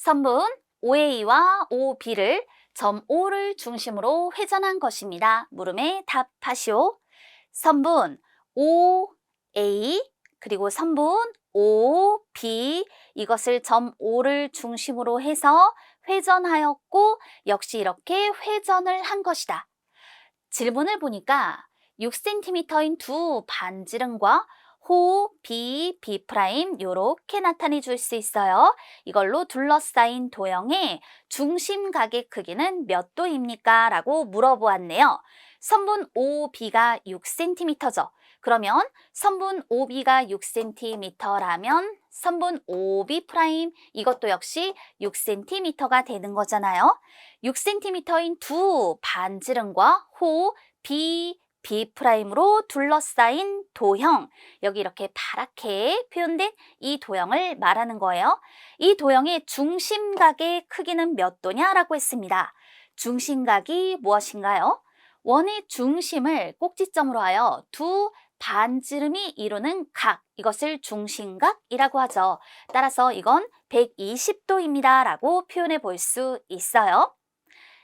선분 OA와 OB를 점 O를 중심으로 회전한 것입니다. 물음에 답하시오. 선분 OA 그리고 선분 OB 이것을 점 O를 중심으로 해서 회전하였고 역시 이렇게 회전을 한 것이다. 질문을 보니까 6cm인 두 반지름과 호, B, B' 이렇게 나타내 줄 수 있어요. 이걸로 둘러싸인 도형의 중심 각의 크기는 몇 도입니까? 라고 물어보았네요. 선분 OB가 6cm죠. 그러면 선분 OB가 6cm라면 선분 OB' 이것도 역시 6cm가 되는 거잖아요. 6cm인 두 반지름과 호, B, B'으로 둘러싸인 도형, 여기 이렇게 파랗게 표현된 이 도형을 말하는 거예요. 이 도형의 중심각의 크기는 몇 도냐라고 했습니다. 중심각이 무엇인가요? 원의 중심을 꼭지점으로 하여 두 반지름이 이루는 각, 이것을 중심각이라고 하죠. 따라서 이건 120도입니다. 라고 표현해 볼 수 있어요.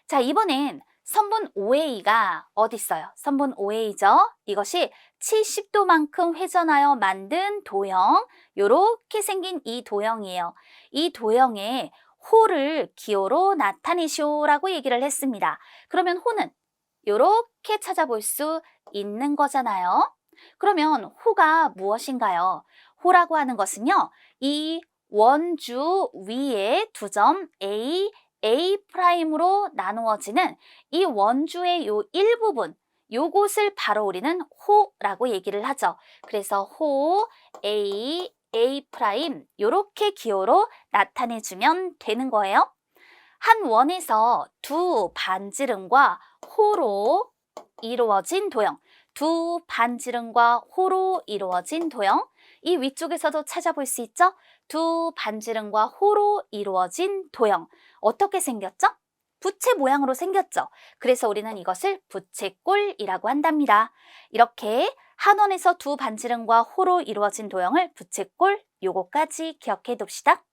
자, 이번엔 선분 OA가 어디 있어요? 선분 OA죠. 이것이 70도만큼 회전하여 만든 도형, 요렇게 생긴 이 도형이에요. 이 도형의 호를 기호로 나타내시오라고 얘기를 했습니다. 그러면 호는 요렇게 찾아볼 수 있는 거잖아요. 그러면 호가 무엇인가요? 호라고 하는 것은요. 이 원주 위에 두 점 A, A'으로 나누어지는 이 원주의 요 일부분, 요곳을 바로 우리는 호라고 얘기를 하죠. 그래서 호, A, A' 요렇게 기호로 나타내 주면 되는 거예요. 한 원에서 두 반지름과 호로 이루어진 도형, 두 반지름과 호로 이루어진 도형, 이 위쪽에서도 찾아볼 수 있죠? 두 반지름과 호로 이루어진 도형. 어떻게 생겼죠? 부채 모양으로 생겼죠. 그래서 우리는 이것을 부채꼴이라고 한답니다. 이렇게 한 원에서 두 반지름과 호로 이루어진 도형을 부채꼴 요거까지 기억해 둡시다.